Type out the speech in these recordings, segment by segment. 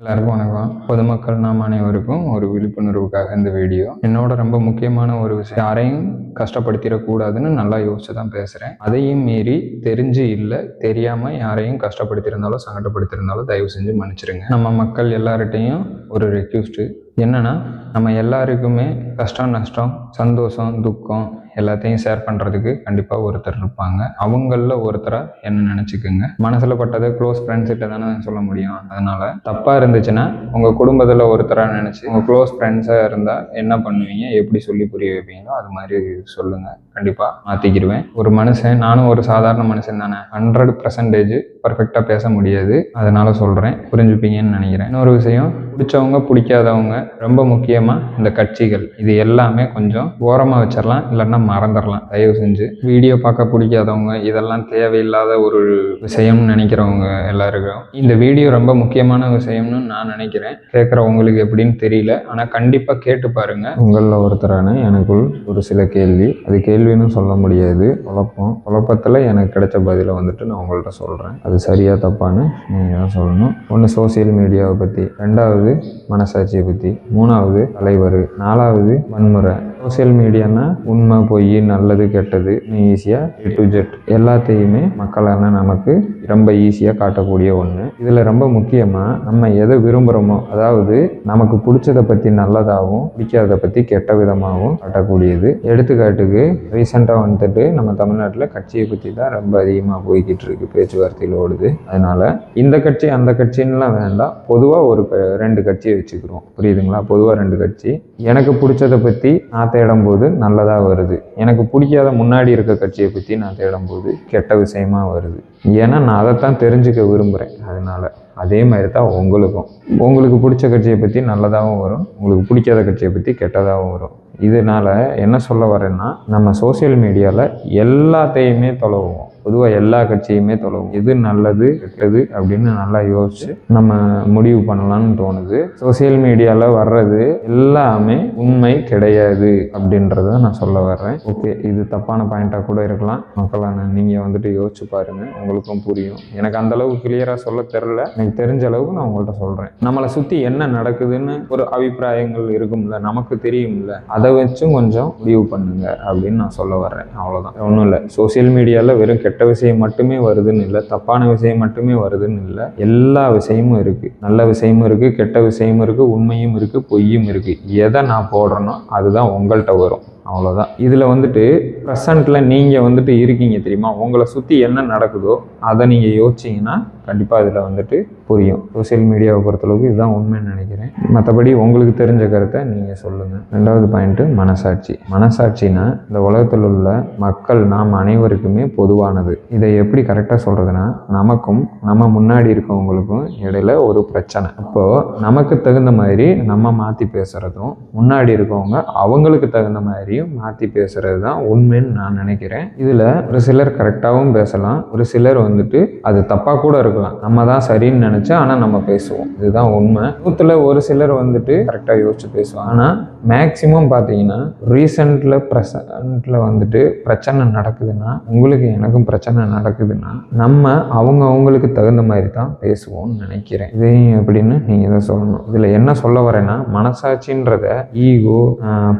எல்லாருக்கும் வணக்கம். பொதுமக்கள் நாம் அனைவருக்கும் ஒரு விழிப்புணர்வுக்காக இந்த வீடியோ. என்னோட ரொம்ப முக்கியமான ஒரு விஷயம் யாரையும் கஷ்டப்படுத்திடக்கூடாதுன்னு நல்லா யோசிச்சு தான் பேசுகிறேன் அதையும் மீறி தெரிஞ்சு இல்லை தெரியாமல் யாரையும் கஷ்டப்படுத்தியிருந்தாலும் சங்கடப்படுத்தியிருந்தாலும் தயவு செஞ்சு மன்னிச்சிருங்க. நம்ம மக்கள் எல்லார்கிட்டையும் ஒரு ரெக்யூஸ்ட்டு என்னென்னா நம்ம எல்லாருக்குமே கஷ்டம் நஷ்டம் சந்தோஷம் துக்கம் எல்லாத்தையும் ஷேர் பண்ணுறதுக்கு கண்டிப்பாக ஒருத்தர் இருப்பாங்க. அவங்களில் ஒருத்தராக என்ன நினச்சிக்கோங்க? மனசில் பட்டதை க்ளோஸ் ஃப்ரெண்ட்ஸ்கிட்ட தானே சொல்ல முடியும். அதனால் தப்பாக இருந்துச்சுன்னா உங்கள் குடும்பத்தில் ஒருத்தராக நினச்சி உங்கள் க்ளோஸ் ஃப்ரெண்ட்ஸாக இருந்தால் என்ன பண்ணுவீங்க? எப்படி சொல்லி புரிய வைப்பீங்களோ அது மாதிரி சொல்லுங்கள் கண்டிப்பாக மாற்றிக்கிடுவேன் ஒரு மனுஷன் நானும் ஒரு சாதாரண மனுஷன் தானே. ஹண்ட்ரட் பர்சன்டேஜ் பர்ஃபெக்டாக பேச முடியாது. அதனால் சொல்கிறேன் புரிஞ்சுப்பீங்கன்னு நினைக்கிறேன். இன்னொரு விஷயம் பிடிச்சவங்க பிடிக்காதவங்க ரொம்ப முக்கியமாக இந்த கட்சிகள். இது எல்லாமே கொஞ்சம் ஓரமாக வச்சிடலாம் இல்லைன்னா மறந்துடலாம் தயவு செஞ்சு வீடியோ பார்க்க பிடிக்காதவங்க இதெல்லாம் தேவையில்லாத ஒரு விஷயம்னு நினைக்கிறவங்க எல்லாருக்கும். இந்த வீடியோ ரொம்ப முக்கியமான விஷயம்னு நான் நினைக்கிறேன். கேட்குற உங்களுக்கு எப்படின்னு தெரியல. ஆனால் கண்டிப்பாக கேட்டு பாருங்கள் உங்களில் ஒருத்தரான எனக்குள் ஒரு சில கேள்வி. அது கேள்வின்னு சொல்ல முடியாது. குழப்பம். குழப்பத்தில் எனக்கு கிடைச்ச பதிலை வந்துட்டு நான் உங்கள்கிட்ட சொல்கிறேன் அது சரியாக தப்பான்னு நீங்கள் தான் சொல்லணும். ஒன்று சோசியல் மீடியாவை பற்றி ரெண்டாவது மனசாட்சியை பற்றி மூணாவது தலைவர் நாலாவது வன்முறை. சோசியல் மீடியானா உண்மை பொய் நல்லது கெட்டது ஈஸியாக ஏ டு ஜெட் எல்லாத்தையுமே மக்களான நமக்கு ரொம்ப ஈஸியாக காட்டக்கூடிய ஒன்று இதில் ரொம்ப முக்கியமாக நம்ம எதை விரும்புகிறோமோ அதாவது நமக்கு பிடிச்சதை பற்றி நல்லதாகவும் பிடிக்காத பற்றி கெட்ட விதமாகவும் காட்டக்கூடியது. எடுத்துக்காட்டுக்கு ரீசெண்டாக வந்துட்டு நம்ம தமிழ்நாட்டில் கட்சியை பற்றி தான் ரொம்ப அதிகமாக போய்கிட்டு இருக்கு பேச்சுவார்த்தையில் ஓடுது. அதனால் இந்த கட்சி அந்த கட்சின்னுலாம் வேண்டாம். பொதுவாக ஒரு ரெண்டு கட்சியை வச்சுக்கிறோம். புரியுதுங்க புரியுதுங்களா பொதுவாக ரெண்டு கட்சி. எனக்கு பிடிச்சதை பற்றி நான் தேடும்போது நல்லதாக வருது. எனக்கு பிடிக்காத முன்னாடி இருக்க கட்சியை பற்றி நான் தேடும்போது கெட்ட விஷயமாக வருது. ஏன்னா நான் அதைத்தான் தெரிஞ்சுக்க விரும்புகிறேன் அதனால் அதே மாதிரி தான் உங்களுக்கும். உங்களுக்கு பிடிச்ச கட்சியை பற்றி நல்லதாகவும் வரும். உங்களுக்கு பிடிக்காத கட்சியை பற்றி கெட்டதாகவும் வரும். இதனால் என்ன சொல்ல வரேன்னா நம்ம சோஷியல் மீடியாவில் எல்லாத்தையுமே தொலைவோம். பொதுவாக எல்லா கட்சியுமே தொலைவும் எது நல்லது கெட்டது அப்படின்னு நல்லா யோசிச்சு நம்ம முடிவு பண்ணலாம்னு தோணுது. சோஷியல் மீடியாவில் வர்றது எல்லாமே உண்மை கிடையாது அப்படின்றத நான் சொல்ல வர்றேன். ஓகே இது தப்பான பாயிண்டாக கூட இருக்கலாம். மக்களான நீங்கள் வந்துட்டு யோசிச்சு பாருங்க. உங்களுக்கும் புரியும். எனக்கு அந்த அளவுக்கு கிளியராக சொல்ல தெரில எனக்கு தெரிஞ்ச அளவுக்கு நான் உங்கள்கிட்ட சொல்கிறேன் நம்மளை சுற்றி என்ன நடக்குதுன்னு ஒரு அபிப்பிராயங்கள் இருக்கும்ல நமக்கு தெரியும்ல அதை வச்சும் கொஞ்சம் முடிவு பண்ணுங்க அப்படின்னு நான் சொல்ல வர்றேன். அவ்வளோதான் ஒன்றும் இல்லை. சோஷியல் மீடியாவில் வெறும் கெட்ட விஷயம் மட்டுமே வருதுன்னு இல்லை தப்பான விஷயம் மட்டுமே வருதுன்னு இல்லை. எல்லா விஷயமும் இருக்குது நல்ல விஷயமும் இருக்குது கெட்ட விஷயமும் இருக்குது உண்மையும் இருக்குது பொய்யும் இருக்குது எதை நான் போடுறேனோ அதுதான் உங்கள்கிட்ட வரும். அவ்வளோதான் இதில் வந்துட்டு ப்ரெசண்ட்டில் நீங்கள் வந்துட்டு இருக்கீங்க தெரியுமா? உங்களை சுற்றி என்ன நடக்குதோ அதை நீங்கள் யோசிச்சிங்கன்னா கண்டிப்பாக இதில் வந்துட்டு புரியும். சோஷியல் மீடியாவை பொறுத்தளவுக்கு இதுதான் உண்மைன்னு நினைக்கிறேன். மற்றபடி உங்களுக்கு தெரிஞ்ச கருத்தை நீங்கள் சொல்லுங்கள் ரெண்டாவது பாயிண்ட்டு மனசாட்சி. மனசாட்சினா இந்த உலகத்தில் உள்ள மக்கள் நாம் அனைவருக்குமே பொதுவானது. இதை எப்படி கரெக்டாக சொல்கிறதுனா நமக்கும் நம்ம முன்னாடி இருக்கவங்களுக்கும் இடையில ஒரு பிரச்சனை. அப்போது நமக்கு தகுந்த மாதிரி நம்ம மாற்றி பேசுகிறதும் முன்னாடி இருக்கவங்க அவங்களுக்கு தகுந்த மாதிரியும் மாற்றி பேசுகிறது தான் உண்மை அப்படின்னு நான் நினைக்கிறேன். இதில் ஒரு சிலர் கரெக்டாகவும் பேசலாம். ஒரு சிலர் வந்துட்டு அது தப்பாக கூட இருக்கலாம். நம்ம தான் சரின்னு நினச்சா ஆனால் நம்ம பேசுவோம். இதுதான் உண்மை. நூற்றில் ஒரு சிலர் வந்துட்டு கரெக்டாக யோசிச்சு பேசுவாங்க. ஆனால் மேக்சிமம் பார்த்தீங்கன்னா ரீசெண்டில் ப்ரெசண்ட்டில் வந்துட்டு பிரச்சனை நடக்குதுன்னா உங்களுக்கு எனக்கும் பிரச்சனை நடக்குதுன்னா நம்ம அவங்க அவங்களுக்கு தகுந்த மாதிரி தான் பேசுவோம்னு நினைக்கிறேன். இதையும் எப்படின்னு நீங்கள் தான் சொல்லணும். இதில் என்ன சொல்ல வரேன்னா மனசாட்சின்றத ஈகோ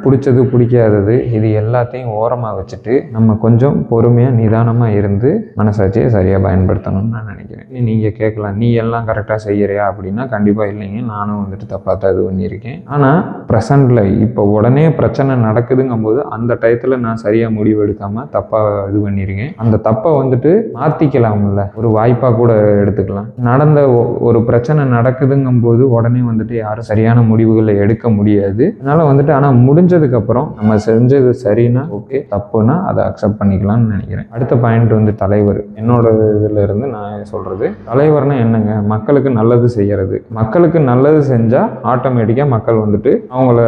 பிடிச்சது பிடிக்காதது இது எல்லாத்தையும் ஓரமாக வச்சுட்டு நம்ம கொஞ்சம் பொறுமையாக நிதானமாக இருந்து மனசாட்சியை சரியாக பயன்படுத்தணும்னு நான் நினைக்கிறேன். நீங்கள் கேட்கலாம் நீ எல்லாம் கரெக்டாக செய்கிறியா அப்படின்னா கண்டிப்பாக இல்லைங்க. நானும் வந்துட்டு தப்பாக தான் இது பண்ணியிருக்கேன். ஆனால் ப்ரெசண்டில் இப்போ உடனே பிரச்சனை நடக்குதுங்கும்போது அந்த டயத்தில் நான் சரியாக முடிவு எடுக்காமல் தப்பாக இது பண்ணியிருக்கேன். அந்த தப்பை வந்துட்டு மாற்றிக்கலாம்ல ஒரு வாய்ப்பாக கூட எடுத்துக்கலாம். நடந்த ஒ- ஒரு பிரச்சனை நடக்குதுங்கும்போது உடனே வந்துட்டு யாரும் சரியான முடிவுகளை எடுக்க முடியாது. அதனால் வந்துட்டு ஆனால் முடிஞ்சதுக்கப்புறம் நம்ம செஞ்சது சரின்னா ஓகே தப்புனா அதை அக்செப்ட் பண்ணிக்கலாம்னு நினைக்கிறேன். அடுத்த பாயிண்ட் வந்து தலைவர். என்னோட இதில் இருந்து நான் சொல்கிறது தலைவர்னா என்னங்க? மக்களுக்கு நல்லது செய்யறது. மக்களுக்கு நல்லது செஞ்சால் ஆட்டோமேட்டிக்காக மக்கள் வந்துட்டு அவங்கள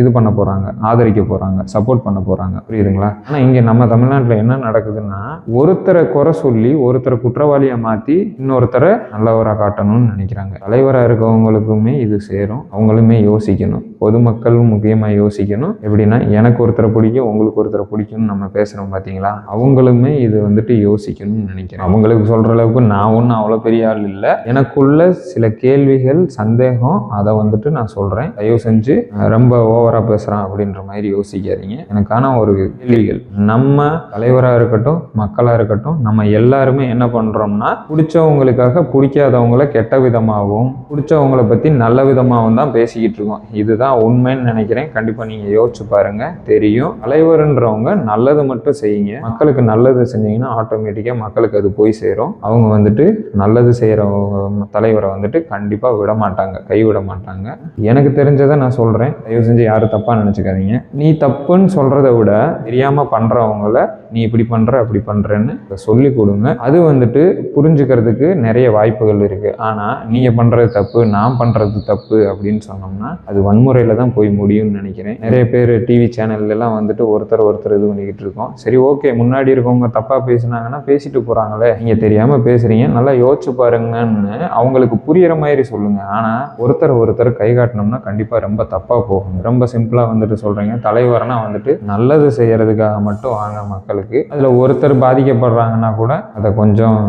இது பண்ண போகிறாங்க ஆதரிக்க போகிறாங்க சப்போர்ட் பண்ண போகிறாங்க புரியுதுங்களா? ஆனால் இங்கே நம்ம தமிழ்நாட்டில் என்ன நடக்குதுன்னா ஒருத்தரை குறை சொல்லி ஒருத்தரை குற்றவாளியை மாற்றி இன்னொருத்தரை நல்லவராக காட்டணும்னு நினைக்கிறாங்க. தலைவராக இருக்கவங்களுக்குமே இது சேரும் அவங்களுமே யோசிக்கணும். பொதுமக்களும் முக்கியமாக யோசிக்கணும். எப்படின்னா எனக்கு ஒருத்தரை பிடிக்கும் உங்களுக்கு ஒருத்தரை பிடிக்கும்னு நம்ம பேசுகிறோம் பார்த்தீங்களா அவங்களுமே இது வந்துட்டு யோசிக்கணும்னு நினைக்கிறேன். அவங்களுக்கு சொல்கிற அளவுக்கு நான் ஒன்றும் அவ்வளோ பெரிய ஆள் இல்லை. எனக்குள்ள சில கேள்விகள் சந்தேகம் அதை வந்துட்டு நான் சொல்கிறேன் தயவு செஞ்சு ரொம்ப ஓவராக பேசுகிறேன் அப்படின்ற மாதிரி யோசிக்காதீங்க. எனக்கான ஒரு கேள்விகள் நம்ம தலைவராக இருக்கட்டும் மக்களாக இருக்கட்டும் நம்ம எல்லாருமே என்ன பண்ணுறோம்னா பிடிச்சவங்களுக்காக பிடிக்காதவங்கள கெட்ட விதமாகவும் பிடிச்சவங்களை பற்றி நல்ல விதமாகவும் தான் பேசிக்கிட்டு இருக்கோம். இதுதான் உண்மைன்னு நினைக்கிறேன். கண்டிப்பாக நீங்கள் யோசிச்சு பாருங்க. தெரியும். தலைவர்ன்றவங்க நல்லது மட்டும் செய்யுங்க. மக்களுக்கு நல்லது செஞ்சீங்கன்னா ஆட்டோமேட்டிக்காக மக்களுக்கு அது போய் சேரும். அவங்க வந்துட்டு நல்லது செய்கிறவங்க தலைவரை வந்துட்டு கண்டிப்பாக விட மாட்டாங்க. கைவிட மாட்டாங்க. எனக்கு தெரிஞ்சதை நான் சொல்கிறேன் தயவு செஞ்சு யாரும் தப்பாக நினச்சிக்காதீங்க. நீ தப்புன்னு சொல்கிறத விட தெரியாமல் பண்ணுறவங்கள நீ இப்படி பண்ணுற அப்படி பண்ணுறேன்னு சொல்லி கொடுங்க. அது வந்துட்டு புரிஞ்சுக்கிறதுக்கு நிறைய வாய்ப்புகள் இருக்குது ஆனால் நீங்கள் பண்ணுறது தப்பு நான் பண்ணுறது தப்பு அப்படின்னு சொன்னோம்னா அது வன்முறை முறையில் தான் போய் முடியும்னு நினைக்கிறேன். நிறைய பேர் டிவி சேனல்லாம் வந்துட்டு ஒருத்தர் ஒருத்தர் இது பண்ணிக்கிட்டு இருக்கோம். சரி ஓகே முன்னாடி இருக்கவங்க தப்பாக பேசுனாங்கன்னா பேசிட்டு போகிறாங்களே நீங்கள் தெரியாமல் பேசுகிறீங்க நல்லா யோசிச்சு பாருங்கன்னு அவங்களுக்கு புரியிற மாதிரி சொல்லுங்கள் ஆனால் ஒருத்தர் ஒருத்தர் கை காட்டினோம்னா கண்டிப்பாக ரொம்ப தப்பாக போகும். ரொம்ப சிம்பிளாக வந்துட்டு சொல்கிறீங்க தலைவரனா வந்துட்டு நல்லது செய்கிறதுக்காக மட்டும் வாங்க மக்களுக்கு. அதில் ஒருத்தர் பாதிக்கப்படுறாங்கன்னா கூட அதை கொஞ்சம்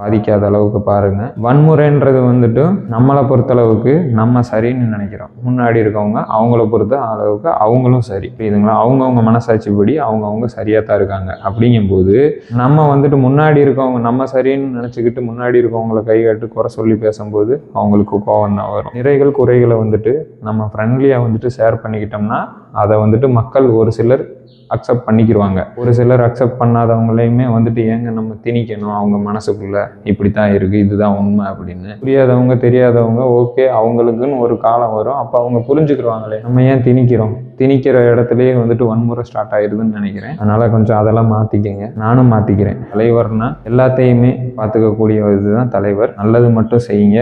பாதிக்காத அளவுக்கு பாருங்க. வன்முறைன்றது வந்துட்டு நம்மளை பொறுத்தளவுக்கு நம்ம சரின்னு நினைக்கிறோம். முன்னாடி இருக்கவங்க அவங்கள பொறுத்த அளவுக்கு அவங்களும் சரி. புரியுதுங்களா? அவங்கவுங்க மனசாட்சிப்படி அவங்கவுங்க சரியாக தான் இருக்காங்க. அப்படிங்கும்போது நம்ம வந்துட்டு முன்னாடி இருக்கவங்க நம்ம சரின்னு நினச்சிக்கிட்டு முன்னாடி இருக்கவங்களை கை காட்டு குறை சொல்லி பேசும்போது அவங்களுக்கு கோவம் தான் வரும். நிறைகள் குறைகளை வந்துட்டு நம்ம ஃப்ரெண்ட்லியாக வந்துட்டு ஷேர் பண்ணிக்கிட்டோம்னா அதை வந்துட்டு மக்கள் ஒரு சிலர் அக்செப்ட் பண்ணிக்கிருவாங்க. ஒரு சிலர் அக்செப்ட் பண்ணாதவங்களையுமே வந்துட்டு ஏங்க நம்ம திணிக்கணும் அவங்க மனசுக்குள்ள இப்படி தான் இருக்கு இதுதான் உண்மை அப்படின்னு. புரியாதவங்க தெரியாதவங்க ஓகே அவங்களுக்குன்னு ஒரு காலம் வரும். அப்போ அவங்க புரிஞ்சுக்கிருவாங்களே நம்ம ஏன் திணிக்கிறோம்? திணிக்கிற இடத்துலயே வந்துட்டு வன்முறை ஸ்டார்ட் ஆயிருதுன்னு நினைக்கிறேன். அதனால கொஞ்சம் அதெல்லாம் மாத்திக்கங்க. நானும் மாத்திக்கிறேன். தலைவர்னா எல்லாத்தையுமே பார்த்துக்கக்கூடிய இதுதான் தலைவர். நல்லது மட்டும் செய்யுங்க.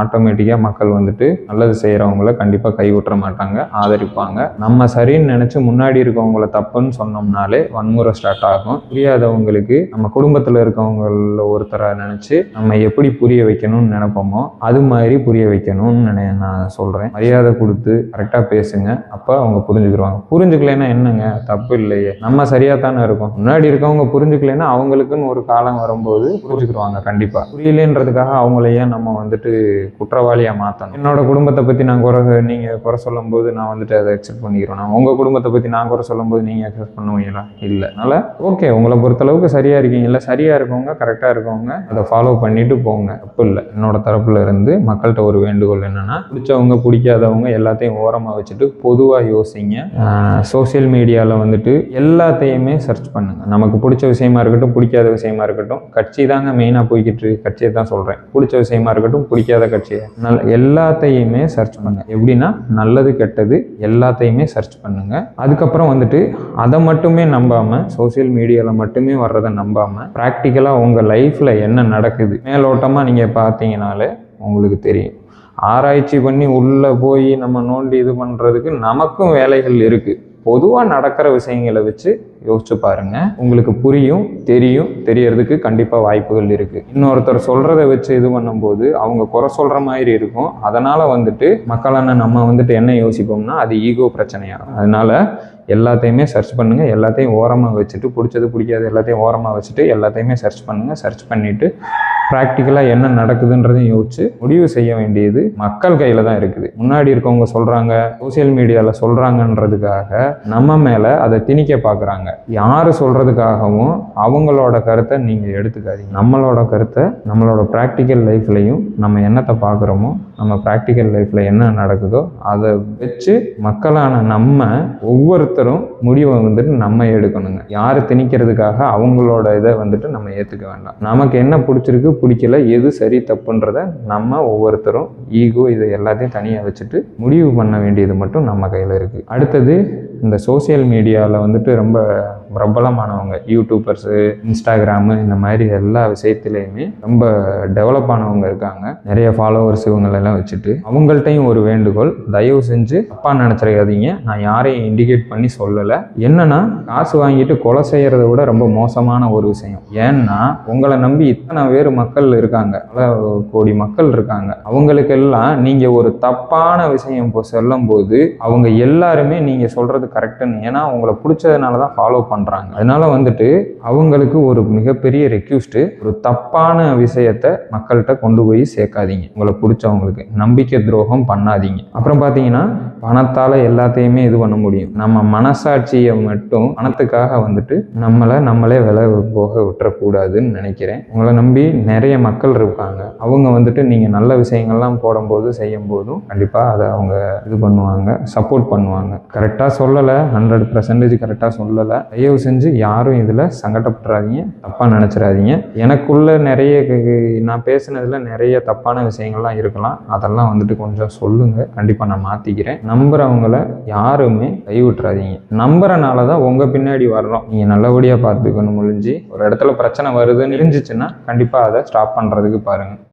ஆட்டோமேட்டிக்காக மக்கள் வந்துட்டு நல்லது செய்கிறவங்கள கண்டிப்பாக கைவிட்டுற மாட்டாங்க. ஆதரிப்பாங்க. நம்ம சரின்னு நினச்சி முன்னாடி இருக்கவங்கள தப்புன்னு சொன்னோம்னாலே வன்முறை ஸ்டார்ட் ஆகும். புரியாதவங்களுக்கு நம்ம குடும்பத்தில் இருக்கவங்கள ஒருத்தரை நினச்சி நம்ம எப்படி புரிய வைக்கணும்னு நினைப்போமோ அது மாதிரி புரிய வைக்கணும்னு நினை நான் சொல்கிறேன் மரியாதை கொடுத்து கரெக்டாக பேசுங்க. அப்போ அவங்க புரிஞ்சுக்கிடுவாங்க. புரிஞ்சுக்கலைன்னா என்னங்க? தப்பு இல்லையே. நம்ம சரியாக தானே இருக்கோம். முன்னாடி இருக்கவங்க புரிஞ்சுக்கலைன்னா அவங்களுக்குன்னு ஒரு காலம் வரும்போது புரிஞ்சுக்கிடுவாங்க கண்டிப்பாக புரியலன்றதுக்காக அவங்களையே நம்ம வந்துட்டு குற்றவாளியாக மாற்றணும் என்னோட குடும்பத்தை பற்றி நான் குறை நீங்கள் குறை சொல்லும்போது நான் வந்துட்டு அதை அக்செப்ட் பண்ணிக்கிறேன் நான் உங்கள் குடும்பத்தை பற்றி நான் குறை சொல்லும்போது நீங்கள் அக்செப்ட் பண்ணுவீங்களா? இல்லை. அதனால் ஓகே உங்களை பொறுத்தளவுக்கு சரியாக இருக்கீங்கல்ல சரியாக இருக்கவங்க கரெக்டாக இருக்கவங்க அதை ஃபாலோ பண்ணிட்டு போங்க. தப்பு இல்லை. என்னோட தரப்புல இருந்து மக்கள்கிட்ட ஒரு வேண்டுகோள் என்னன்னா பிடிச்சவங்க பிடிக்காதவங்க எல்லாத்தையும் ஓரமாக வச்சுட்டு பொதுவாக யோசிங்க. சோஷியல் மீடியாவில் வந்துட்டு எல்லாத்தையுமே சர்ச் பண்ணுங்கள் நமக்கு பிடிச்ச விஷயமா இருக்கட்டும் பிடிக்காத விஷயமா இருக்கட்டும் கட்சி தாங்க மெயினாக போய்கிட்டு இருக்கு. கட்சியை தான் சொல்கிறேன் பிடிச்ச விஷயமா இருக்கட்டும் பிடிக்காத கட்சியை. நல்ல எல்லாத்தையுமே சர்ச் பண்ணுங்கள் எப்படின்னா நல்லது கெட்டது எல்லாத்தையுமே சர்ச் பண்ணுங்க. அதுக்கப்புறம் வந்துட்டு அதை மட்டுமே நம்பாம சோஷியல் மீடியாவில் மட்டுமே வர்றதை நம்பாம ப்ராக்டிக்கலாக உங்கள் லைஃப்பில் என்ன நடக்குது? மேலோட்டமாக நீங்கள் பார்த்தீங்கனாலே உங்களுக்கு தெரியும். ஆராய்ச்சி பண்ணி உள்ளே போய் நம்ம நோண்டி இது பண்ணுறதுக்கு நமக்கும் வேலைகள் இருக்குது பொதுவாக நடக்கிற விஷயங்களை வச்சு யோசிச்சு பாருங்க. உங்களுக்கு புரியும் தெரியும் தெரியறதுக்கு கண்டிப்பாக வாய்ப்புகள் இருக்கு. இன்னொருத்தர் சொல்றதை வச்சு இது பண்ணும்போது அவங்க குறை சொல்ற மாதிரி இருக்கும். அதனால வந்துட்டு மக்களான நம்ம வந்துட்டு என்ன யோசிப்போம்னா அது ஈகோ பிரச்சனையாகும் அதனால எல்லாத்தையுமே சர்ச் பண்ணுங்க. எல்லாத்தையும் ஓரமாக வச்சுட்டு பிடிச்சது பிடிக்காது எல்லாத்தையும் ஓரமாக வச்சுட்டு எல்லாத்தையுமே சர்ச் பண்ணுங்க. சர்ச் பண்ணிட்டு ப்ராக்டிக்கலாக என்ன நடக்குதுன்றதையும் யோசிச்சு முடிவு செய்ய வேண்டியது மக்கள் கையில் தான் இருக்குது. முன்னாடி இருக்கவங்க சொல்கிறாங்க சோஷியல் மீடியாவில் சொல்கிறாங்கன்றதுக்காக நம்ம மேலே அதை திணிக்க பார்க்குறாங்க யார் சொல்கிறதுக்காகவும் அவங்களோட கருத்தை நீங்கள் எடுத்துக்காதீங்க. நம்மளோட கருத்தை நம்மளோட ப்ராக்டிக்கல் லைஃப்லையும் நம்ம என்னத்தை பார்க்குறோமோ நம்ம ப்ராக்டிக்கல் லைஃப்பில் என்ன நடக்குதோ அதை வச்சு மக்களான நம்ம ஒவ்வொருத்தரும் முடிவை வந்துட்டு நம்ம எடுக்கணுங்க. யார் திணிக்கிறதுக்காக அவங்களோட இதை வந்துட்டு நம்ம ஏற்றுக்க வேண்டாம். நமக்கு என்ன பிடிச்சிருக்கு பிடிக்கல எது சரி தப்புன்றத நம்ம ஒவ்வொருத்தரும் ஈகோ இதை எல்லாத்தையும் தனியாக வச்சுட்டு முடிவு பண்ண வேண்டியது மட்டும் நம்ம கையில் இருக்குது அடுத்தது இந்த சோஷியல் மீடியாவில் வந்துட்டு ரொம்ப பிரபலமானவங்க. யூடியூபர்ஸு இன்ஸ்டாகிராமு இந்த மாதிரி எல்லா விஷயத்துலையுமே ரொம்ப டெவலப் ஆனவங்க இருக்காங்க. நிறைய ஃபாலோவர்ஸ் இவங்களெல்லாம் வச்சுட்டு. அவங்கள்ட்டையும் ஒரு வேண்டுகோள். தயவு செஞ்சு அப்பா நினச்சிடாதீங்க. நான் யாரையும் இண்டிகேட் பண்ணி சொல்லலை. என்னன்னா காசு வாங்கிட்டு கொலை செய்கிறத விட ரொம்ப மோசமான ஒரு விஷயம். ஏன்னா உங்களை நம்பி இத்தனை பேர் மக்கள் இருக்காங்க. பல கோடி மக்கள் இருக்காங்க. அவங்களுக்கெல்லாம் நீங்கள் ஒரு தப்பான விஷயம் இப்போ சொல்லும்போது அவங்க எல்லாருமே நீங்கள் சொல்கிறது கரெக்டுன்னு ஏன்னா உங்களை பிடிச்சதுனால தான் ஃபாலோ பண்ணுறாங்க பண்ணுறாங்க அதனால் வந்துட்டு அவங்களுக்கு ஒரு மிகப்பெரிய ரெக்யூஸ்ட்டு ஒரு தப்பான விஷயத்த மக்கள்கிட்ட கொண்டு போய் சேர்க்காதீங்க. உங்களை பிடிச்சவங்களுக்கு நம்பிக்கை துரோகம் பண்ணாதீங்க. அப்புறம் பார்த்தீங்கன்னா பணத்தால் எல்லாத்தையுமே இது பண்ண முடியும். நம்ம மனசாட்சியை மட்டும் பணத்துக்காக வந்துட்டு நம்மளை நம்மளே விலை போக விட்டுறக்கூடாதுன்னு நினைக்கிறேன். உங்களை நம்பி நிறைய மக்கள் இருக்காங்க. அவங்க வந்துட்டு நீங்கள் நல்ல விஷயங்கள்லாம் போடும்போது செய்யும் போதும் கண்டிப்பாக அதை அவங்க இது பண்ணுவாங்க சப்போர்ட் பண்ணுவாங்க. கரெக்டாக சொல்லலை ஹண்ட்ரட் பர்சன்டேஜ் கரெக்டாக சொல்லலை. தயவு செஞ்சு யாரும் இதில் சங்கடப்பட்டுறாதீங்க தப்பாக நினச்சிடாதீங்க. எனக்குள்ள நிறைய க- நான் பேசுனதில் நிறைய தப்பான விஷயங்கள்லாம் இருக்கலாம். அதெல்லாம் வந்துட்டு கொஞ்சம் சொல்லுங்கள் கண்டிப்பாக நான் மாற்றிக்கிறேன் நம்புகிறவங்கள யாருமே கைவிட்டுறாதீங்க. நம்புறனால தான் உங்கள் பின்னாடி வர்றோம். நீங்கள் நல்லபடியாக பார்த்துக்கணும் முடிஞ்சு. ஒரு இடத்துல பிரச்சனை வருதுன்னு இருந்துச்சுன்னா கண்டிப்பாக அதை ஸ்டாப் பண்ணுறதுக்கு பாருங்கள்